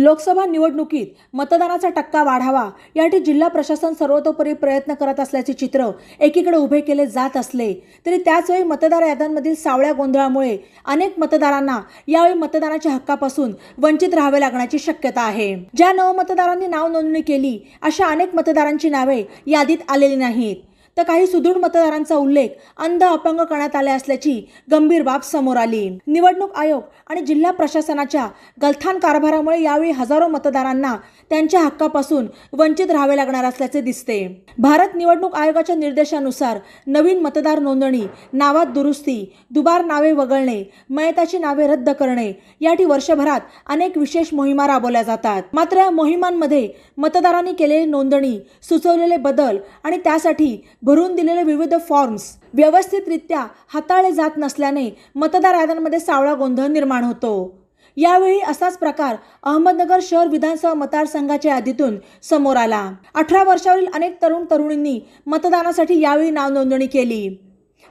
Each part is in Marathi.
लोकसभा निवडणुकीत मतदानाचा टक्का वाढावा यासाठी जिल्हा प्रशासन सर्वतोपरी प्रयत्न करत असल्याचे चित्र एकीकडे उभे केले जात असले तरी त्याचवेळी मतदार याद्यांमधील सावळ्या गोंधळामुळे अनेक मतदारांना यावेळी मतदानाच्या हक्कापासून वंचित राहावे लागण्याची शक्यता आहे. ज्या नवमतदारांनी नाव नोंदणी केली अशा अनेक मतदारांची नावे यादीत आलेली नाहीत. तर काही सुदृढ मतदारांचा उल्लेख अंध अपंग करण्यात आले असल्याची गंभीर बाब समोर आली. निवडणूक आयोग आणि जिल्हा प्रशासनाच्या गलथान कारभारामुळे यावेळी हजारो मतदारांना त्यांच्या हक्कापासून वंचित राहावे लागणार असल्याचे दिसते. भारत निवडणूक आयोगाच्या निर्देशानुसार नवीन मतदार नोंदणी नावात दुरुस्ती दुबार नावे वगळणे मयताची नावे रद्द करणे याठी वर्षभरात अनेक विशेष मोहिमा राबवल्या जातात. मात्र या मोहिमांमध्ये मतदारांनी केलेली नोंदणी सुचवलेले बदल आणि त्यासाठी भरून दिलेले विविध फॉर्म्स व्यवस्थितरित्या हाताळले जात नसल्याने मतदार याद्यांमध्ये सावळा गोंधळ निर्माण होतो. यावेळी असाच प्रकार अहमदनगर शहर विधानसभा मतदारसंघाच्या यादीतून समोर आला. अठरा वर्षावरील अनेक तरुण तरुणींनी मतदानासाठी यावेळी नाव नोंदणी केली.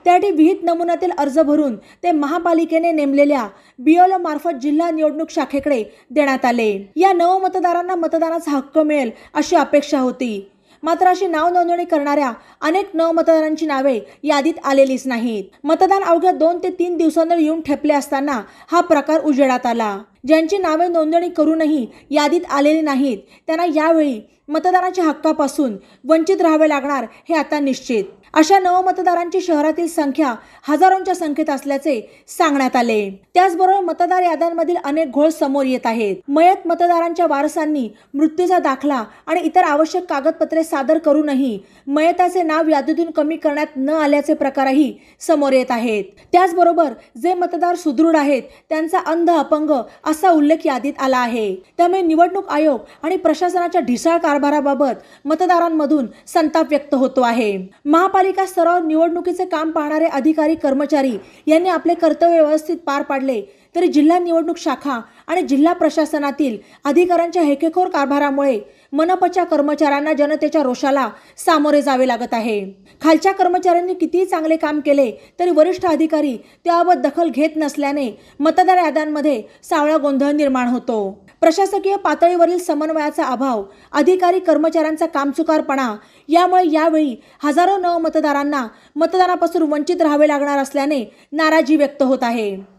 त्यासाठी विहित नमुन्यातील अर्ज भरून ते महापालिकेने नेमलेल्या बीएलओ मार्फत जिल्हा निवडणूक शाखेकडे देण्यात आले. या नवमतदारांना मतदानाचा हक्क मिळेल अशी अपेक्षा होती. मात्र अशी नाव नोंदणी करणाऱ्या अनेक नवमतदारांची नावे यादीत आलेलीच नाहीत. मतदान अवघ्या दोन ते तीन दिवसांवर येऊन ठेपले असताना हा प्रकार उजेडात आला. ज्यांची नावे नोंदणी करूनही यादीत आलेली नाहीत त्यांना यावेळी मतदानाच्या हक्कापासून वंचित राहावे लागणार हे आता निश्चित. अशा नवमतदारांची शहरातील संख्या हजारोंच्या संख्येत असल्याचे सांगण्यात आले. त्याचबरोबर मतदार याद्यांमधील अनेक घोळ समोर येत आहेत. मयत मतदारांच्या वारसांनी मृत्यूचा दाखला आणि इतर आवश्यक कागदपत्रे सादर करूनही मयताचे नाव यादीतून कमी करण्यात न आल्याचे प्रकारही समोर येत आहेत. त्याचबरोबर जे मतदार सुदृढ आहेत त्यांचा अंध अपंग असा उल्लेख यादीत आला आहे. त्यामुळे निवडणूक आयोग आणि प्रशासनाच्या ढिसाळ कारभाराबाबत मतदारांमधून संताप व्यक्त होतो आहे. महापालिका स्तरावर निवडणुकीचे काम पाहणारे अधिकारी कर्मचारी यांनी आपले कर्तव्य व्यवस्थित पार पाडले तरी जिल्हा निवडणूक शाखा आणि जिल्हा प्रशासनातील अधिकाऱ्यांच्या हेकेखोर कारभारामुळे मनपाच्या कर्मचाऱ्यांना जनतेच्या रोषाला सामोरे जावे लागत आहे. खालच्या कर्मचाऱ्यांनी कितीही चांगले काम केले तरी वरिष्ठ अधिकारी त्याबाबत दखल घेत नसल्याने मतदार याद्यांमध्ये सावळा गोंधळ निर्माण होतो. प्रशासकीय पातळीवरील समन्वयाचा अभाव अधिकारी कर्मचाऱ्यांचा कामचुकारपणा यामुळे यावेळी हजारो नवमतदारांना मतदानापासून वंचित राहावे लागणार असल्याने नाराजी व्यक्त होत आहे.